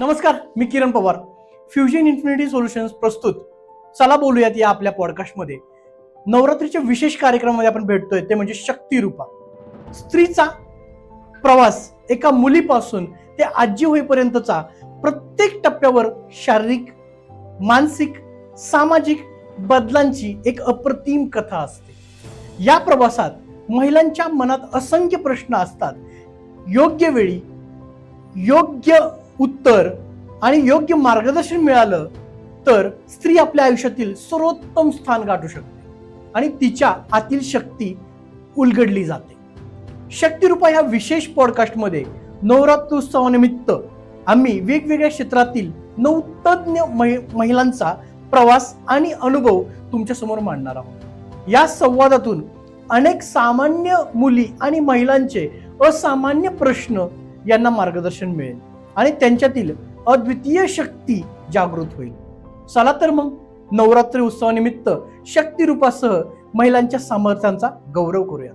नमस्कार मी Kiran Pawar. Fusion infinity solutions प्रस्तुत. चला बोलूयात या आपल्या पॉडकास्टमध्ये नवरात्रीच्या विशेष कार्यक्रमामध्ये आपण भेटतोय ते म्हणजे शक्तिरूपा. स्त्रीचा प्रवास एका मुलीपासून ते आजी होईपर्यंतचा प्रत्येक टप्प्यावर शारीरिक मानसिक सामाजिक बदलांची एक अप्रतिम कथा असते. या प्रवासात महिलांच्या मनात असंख्य प्रश्न असतात. योग्य वेळी योग्य उत्तर आणि योग्य मार्गदर्शन मिळालं तर स्त्री आपल्या आयुष्यातील सर्वोत्तम स्थान गाठू शकते आणि तिच्या आतील शक्ती उलगडली जाते. शक्तिरूपा ह्या विशेष पॉडकास्टमध्ये नवरात्रोत्सवानिमित्त आम्ही वेगवेगळ्या क्षेत्रातील नऊ तज्ज्ञ महिलांचा प्रवास आणि अनुभव तुमच्यासमोर मांडणार आहोत. या संवादातून अनेक सामान्य मुली आणि महिलांचे असामान्य प्रश्न यांना मार्गदर्शन मिळेल. आणि त्यांच्यातील अद्वितीय शक्ती जागृत होईल. चला तर मग नवरात्री उत्सवानिमित्त शक्तिरूपासह महिलांच्या सामर्थ्यांचा गौरव करूया